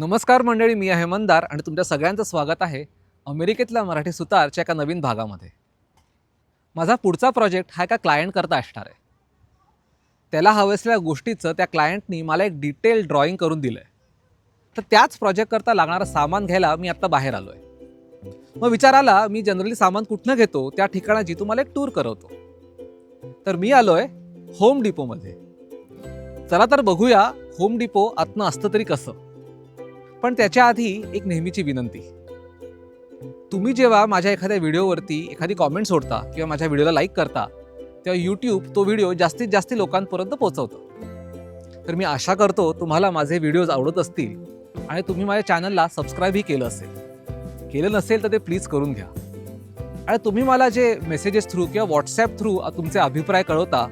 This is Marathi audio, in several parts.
नमस्कार मंडळी मी आहे मंदार आणि तुमच्या सगळ्यांचं स्वागत आहे अमेरिकेतल्या मराठी सुतारच्या एका नवीन भागामध्ये. माझा पुढचा प्रोजेक्ट हा एका क्लायंट करता असणार आहे. त्याला हवं असलेल्या गोष्टीचं त्या क्लायंटनी मला एक डिटेल ड्रॉइंग करून दिलं आहे तर त्याच प्रोजेक्टकरता लागणारं सामान घ्यायला मी आत्ता बाहेर आलो आहे मग विचार आला मी जनरली सामान कुठनं घेतो त्या ठिकाणाची तुम्हाला एक टूर करवतो. तर मी आलो आहे होम डिपोमध्ये चला तर बघूया होम डिपो आतनं असतं तरी कसं. पण त्याच्या आधी एक नेहमीची विनंती. तुम्ही जेव्हा माझ्या एखाद्या व्हिडिओवरती एखादी कॉमेंट सोडता किंवा माझ्या व्हिडिओला लाईक करता तेव्हा यूट्यूब तो व्हिडिओ जास्तीत जास्त लोकांपर्यंत पोहोचवतो. तर मी आशा करतो तुम्हाला माझे व्हिडिओज आवडत असतील आणि तुम्ही माझ्या चॅनलला सबस्क्राईबही केलं असेल. केलं नसेल तर ते प्लीज करून घ्या. आणि तुम्ही मला जे मेसेजेस थ्रू किंवा व्हॉट्सॲप थ्रू तुमचे अभिप्राय कळवता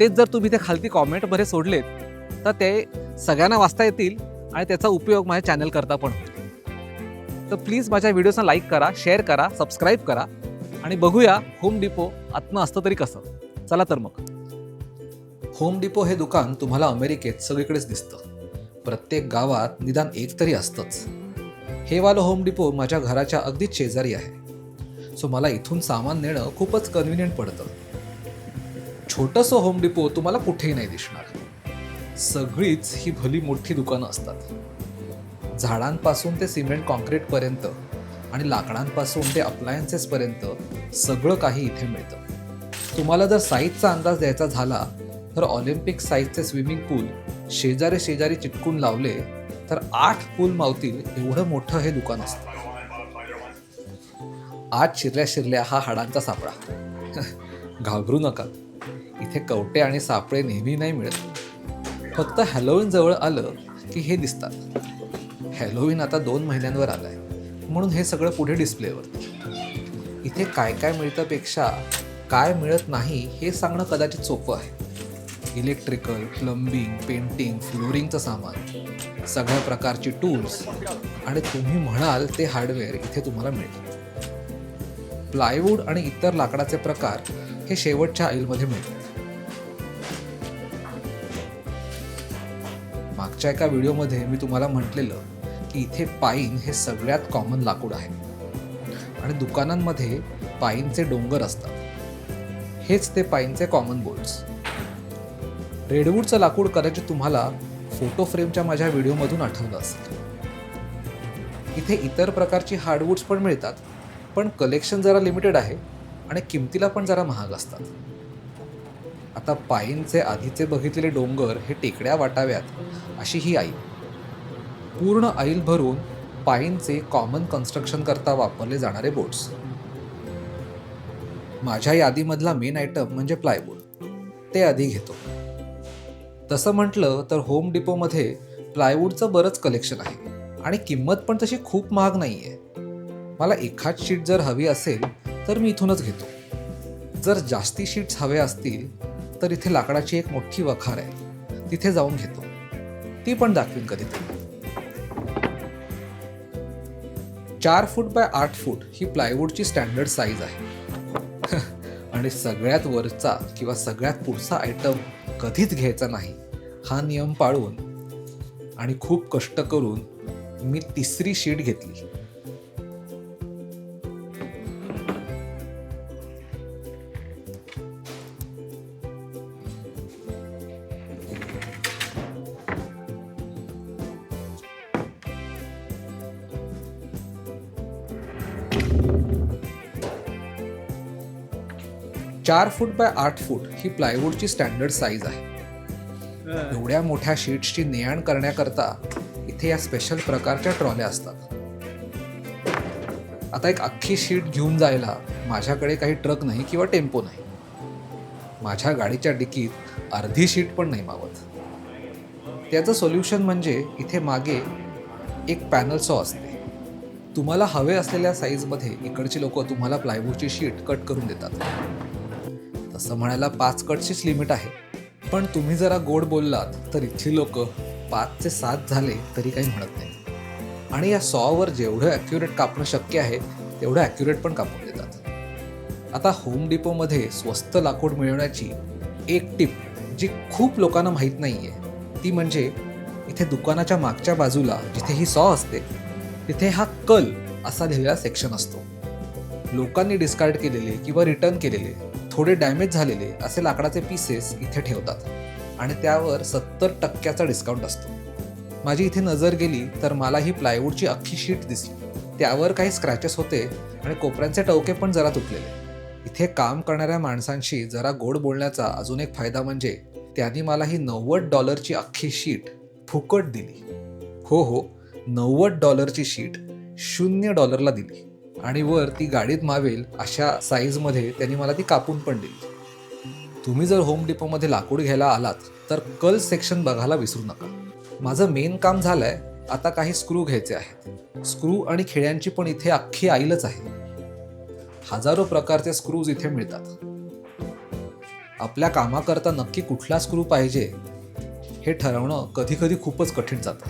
तेच जर तुम्ही ते खालती कॉमेंटमध्ये सोडलेत तर ते सगळ्यांना वाचता येतील आणि त्याचा उपयोग माझ्या चॅनल करता पण. तर प्लीज माझ्या व्हिडिओजना लाईक करा शेअर करा सबस्क्राईब करा आणि बघूया होम डिपो आत्म असतं तरी कसं. चला तर मग. होम डिपो हे दुकान तुम्हाला अमेरिकेत सगळीकडेच दिसतं. प्रत्येक गावात निदान एक तरी असतंच. हे वालं होम डिपो माझ्या घराच्या अगदीच शेजारी आहे. सो मला इथून सामान नेणं खूपच कन्व्हिनियंट पडतं. छोटंसं होम डिपो तुम्हाला कुठेही नाही दिसणार. सगळीच ही भली मोठी दुकानं असतात. झाडांपासून ते सिमेंट कॉन्क्रीटपर्यंत आणि लाकडांपासून ते अप्लायन्सेसपर्यंत सगळं काही इथे मिळतं. तुम्हाला जर साईजचा अंदाज द्यायचा झाला तर ऑलिम्पिक साईजचे स्विमिंग पूल शेजारी शेजारी चिटकून लावले तर आठ पूल मावतील एवढं मोठं हे दुकान असतं. आज शिरल्या शिरल्या हा हाडांचा सापळा. घाबरू नका. इथे कवटे आणि सापळे नेहमी नाही मिळत. फक्त हॅलोविन जवळ आलं की हे दिसतात. हॅलोविन आता दोन महिन्यांवर आलाय. म्हणून हे सगळं पुढे डिस्प्लेवर इथे काय काय मिळतं पेक्षा काय मिळत नाही हे सांगणं कदाचित सोपं आहे. इलेक्ट्रिकल प्लंबिंग पेंटिंग फ्लोरिंगचं सामान सगळ्या प्रकारची टूल्स आणि तुम्ही म्हणाल ते हार्डवेअर इथे तुम्हाला मिळेल. प्लायवूड आणि इतर लाकडाचे प्रकार हे शेवटच्या आईलमध्ये मिळतात मागच्या एका व्हिडिओमध्ये मी तुम्हाला म्हटलेलं की इथे पाईन हे सगळ्यात कॉमन लाकूड आहे. आणि दुकानांमध्ये पाईनचे डोंगर असतात. हेच ते पाईनचे कॉमन बोर्ड्स रेडवूडचं लाकूड कदाचित तुम्हाला फोटो फ्रेमच्या माझ्या व्हिडिओमधून आठवलं असेल. इथे इतर प्रकारची हार्डवूड्स पण मिळतात. पण कलेक्शन जरा लिमिटेड आहे आणि किमतीला पण जरा महाग असतात. आता पायींचे आधीचे बघितलेले डोंगर हे टेकड्या वाटाव्यात अशी ही आई. पूर्ण आईल भरून पायींचे कॉमन कन्स्ट्रक्शन करता वापरले जाणारे बोट्स माझ्या यादीमधला मेन आयटम म्हणजे प्लायवूड ते आधी घेतो. तसं म्हटलं तर होम डिपोमध्ये प्लायवूडचं बरंच कलेक्शन आहे आणि किंमत पण तशी खूप महाग नाही आहे मला एखाद शीट जर हवी असेल तर मी इथूनच घेतो. जर जास्ती शीट्स हवे असतील तर इथे लाकडाची एक मोठी वखार आहे. तिथे जाऊन घेतो. ती पण दाखवीन कधीतरी चार फूट बाय आठ फूट ही प्लायवूडची स्टँडर्ड साईज आहे. आणि सगळ्यात वरचा किंवा सगळ्यात पुढचा आयटम कधीच घ्यायचा नाही हा नियम पाळून आणि खूप कष्ट करून मी तिसरी शीट घेतली. चार फूट बाय आठ फूट ही प्लायवूडची स्टँडर्ड साईज आहे. एवढ्या मोठ्या शीट्सची ने आण करण्याकरता इथे या स्पेशल प्रकारच्या ट्रॉल्या असतात. आता एक अख्खी शीट घेऊन जायला माझ्याकडे काही ट्रक नाही किंवा टेम्पो नाही. माझ्या गाडीच्या डिकीत अर्धी शीट पण नाही मावत. त्याचं सोल्युशन म्हणजे इथे मागे एक पॅनल सॉ असते. तुम्हाला हवे असलेल्या साईजमध्ये इकडची लोक तुम्हाला प्लायवूडची शीट कट करून देतात. तसं म्हणायला पाच कटचीच लिमिट आहे. पण तुम्ही जरा गोड बोललात तर इथली लोक पाच ते सात झाले तरी काही म्हणत नाही. आणि या सॉवर जेवढं ॲक्युरेट कापणं शक्य आहे तेवढं ॲक्युरेट पण कापून देतात. आता होम डिपोमध्ये स्वस्त लाकूड मिळवण्याची एक टिप जी खूप लोकांना माहीत नाही आहे ती म्हणजे इथे दुकानाच्या मागच्या बाजूला जिथे ही सॉ असते तिथे हा कल असा लिहिलेला सेक्शन असतो. लोकांनी डिस्कार्ड केलेले किंवा रिटर्न केलेले थोडे डॅमेज झालेले असे लाकडाचे पीसेस इथे ठेवतात. आणि त्यावर सत्तर टक्क्याचा डिस्काउंट असतो. माझी इथे नजर गेली तर मला ही प्लायवूडची अख्खी शीट दिसली. त्यावर काही स्क्रॅचेस होते आणि कोपऱ्यांचे टवके पण जरा तुटलेले. इथे काम करणाऱ्या माणसांशी जरा गोड बोलण्याचा अजून एक फायदा म्हणजे त्यांनी मला ही नव्वद डॉलरची अख्खी शीट फुकट दिली. हो हो नव्वद डॉलरची शीट शून्य डॉलरला दिली. आणि वर ती गाडीत मावेल अशा साईजमध्ये त्यांनी मला ती कापून पण दिली. तुम्ही जर होम डिपोमध्ये लाकूड घ्यायला आलात तर कल सेक्शन बघायला विसरू नका. माझं मेन काम झालंय आता काही स्क्रू घ्यायचे आहेत. स्क्रू आणि खेळ्यांची पण इथे अख्खी आईलच आहे. हजारो प्रकारचे स्क्रूज इथे मिळतात. आपल्या कामाकरता नक्की कुठला स्क्रू पाहिजे हे ठरवणं कधी कधी खूपच कठीण जातं.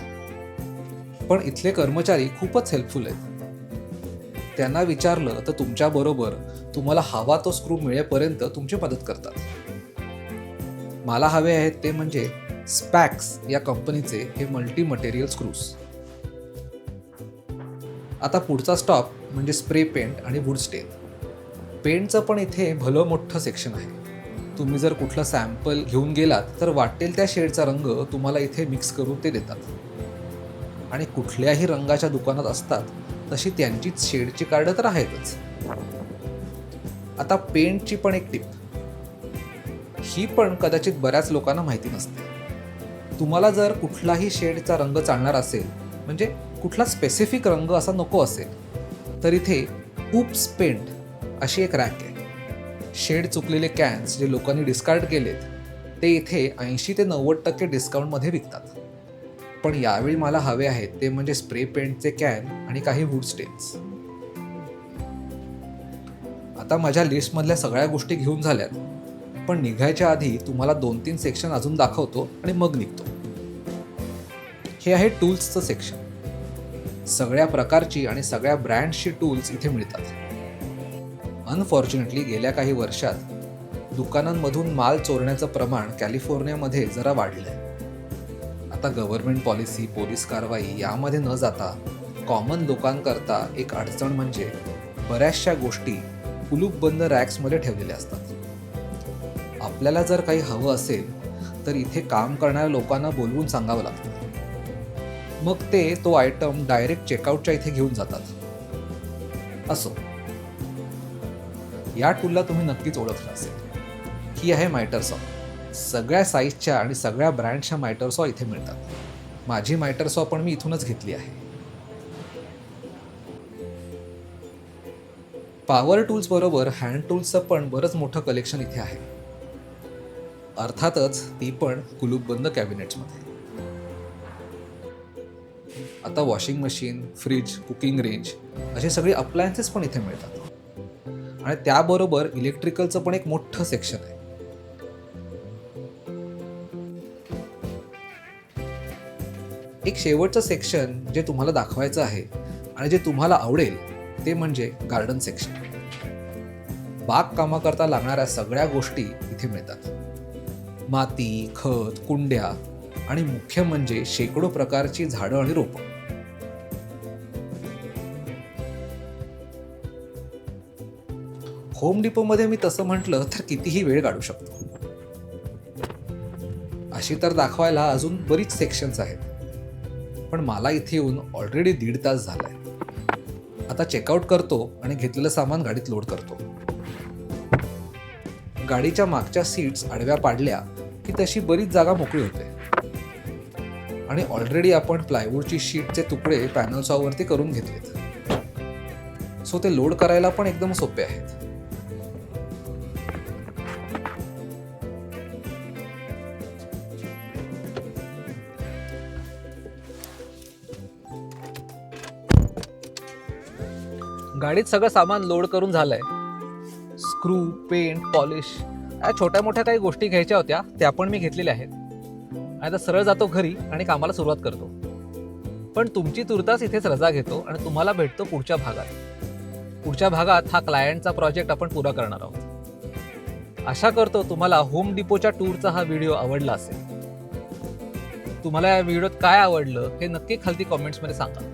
पण इथले कर्मचारी खूपच हेल्पफुल आहेत. त्यांना विचारलं तर तुमच्याबरोबर तुम्हाला हवा तो स्क्रू मिळेपर्यंत तुमची मदत करतात. मला हवे आहेत ते म्हणजे स्पॅक्स या कंपनीचे हे मल्टी मटेरियल स्क्रूज. आता पुढचा स्टॉप म्हणजे स्प्रे पेंट आणि वूड स्टेन. पेंटचं पण इथे भलं मोठं सेक्शन आहे. तुम्ही जर कुठलं सॅम्पल घेऊन गेलात तर वाटेल त्या शेडचा रंग तुम्हाला इथे मिक्स करून ते देतात. आणि कुठल्याही रंगाच्या दुकानात असतात तशी त्यांची शेडची कार्ड तर आहेतच. आता पेंटची पण एक टिप. ही पण कदाचित बऱ्याच लोकांना माहिती नसते. तुम्हाला जर कुठलाही शेडचा रंग चालणार असेल म्हणजे कुठला स्पेसिफिक रंग असा नको असेल तर इथे उप्स पेंट अशी एक रॅक आहे. शेड चुकलेले कॅन्स जे लोकांनी डिस्कार्ड केलेत ते इथे ऐंशी ते नव्वद टक्के डिस्काउंटमध्ये विकतात. पण यावेळी मला हवे आहेत ते म्हणजे स्प्रे पेंटचे कॅन आणि काही वूड स्टेन्स आता माझ्या लिस्टमधल्या सगळ्या गोष्टी घेऊन झाल्यात पण निघायच्या आधी तुम्हाला दोन तीन सेक्शन अजून दाखवतो आणि मग निघतो. हे आहे टूल्सचं सेक्शन सगळ्या प्रकारची आणि सगळ्या ब्रँडची टूल्स इथे मिळतात. अनफॉर्च्युनेटली गेल्या काही वर्षात दुकानांमधून माल चोरण्याचं प्रमाण कॅलिफोर्नियामध्ये जरा वाढलंय. आता गव्हर्नमेंट पॉलिसी पोलीस कारवाई यामध्ये न जाता कॉमन लोकांकरता एक अडचण म्हणजे बऱ्याचशा गोष्टी कुलूपबंद रॅक्समध्ये ठेवलेल्या असतात. आपल्याला जर काही हवं असेल तर इथे काम करणाऱ्या लोकांना बोलवून सांगावं लागतं. मग ते तो आयटम डायरेक्ट चेकआउटच्या इथे घेऊन जातात. असो. या टूलला तुम्ही नक्कीच ओळखलं असेल. ही आहे मायटर सॉफ्ट सगळ्या साईजच्या आणि सगळ्या ब्रँडच्या मायटरसॉ इथे मिळतात. माझी मायटरसॉ पण मी इथूनच घेतली आहे. पॉवर टूल्स बरोबर हँड टूल्सचं पण बरंच मोठं कलेक्शन इथे आहे. अर्थातच ती पण कुलूपबंद कॅबिनेट्समध्ये आता washing machine fridge cooking range असे सगळे अप्लायन्सेस पण इथे मिळतात. आणि त्याबरोबर इलेक्ट्रिकलचं पण एक मोठं सेक्शन आहे. एक शेवटचं सेक्शन जे तुम्हाला दाखवायचं आहे आणि जे तुम्हाला आवडेल ते म्हणजे गार्डन सेक्शन बागकामाकरता लागणाऱ्या सगळ्या गोष्टी इथे मिळतात. माती खत कुंड्या आणि मुख्य म्हणजे शेकडो प्रकारची झाडं आणि रोपं. होम डिपोमध्ये मी तसं म्हटलं तर कितीही वेळ काढू शकतो. अशी तर दाखवायला अजून बरीच सेक्शन्स आहेत. पण मला इथे येऊन ऑलरेडी दीड तास झालाय. आता चेकआउट करतो आणि घेतलेलं सामान गाडीत लोड करतो. गाडीच्या मागच्या सीट्स आडव्या पाडल्या की तशी बरीच जागा मोकळी होते. आणि ऑलरेडी आपण प्लायवूडची शीटचे तुकडे पॅनल्सवरती करून घेतलेत. सो ते लोड करायला पण एकदम सोपे आहेत. गाडीत सगळं सामान लोड करून झालंय. स्क्रू पेंट पॉलिश या छोट्या मोठ्या काही गोष्टी घ्यायच्या होत्या त्या पण मी घेतलेल्या आहेत. आणि आता सरळ जातो घरी आणि कामाला सुरुवात करतो. पण तुमची तुर्तास इथेच रजा घेतो आणि तुम्हाला भेटतो पुढच्या भागात. पुढच्या भागात हा क्लायंटचा प्रोजेक्ट आपण पुरा करणार आहोत. आशा करतो तुम्हाला होम डिपोच्या टूरचा हा व्हिडिओ आवडला असेल. तुम्हाला या व्हिडिओत काय आवडलं हे नक्की खालती कॉमेंट्समध्ये सांगा.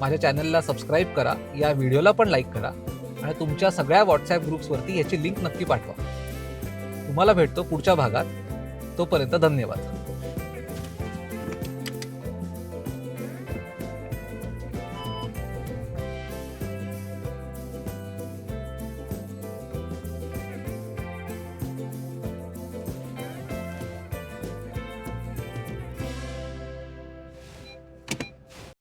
माझ्या चॅनलला सबस्क्राईब करा या व्हिडिओला पण लाईक करा आणि तुमच्या सगळ्या व्हॉट्सॲप ग्रुप्सवरती याची लिंक नक्की पाठवा. तुम्हाला भेटतो पुढच्या भागात. तोपर्यंत धन्यवाद.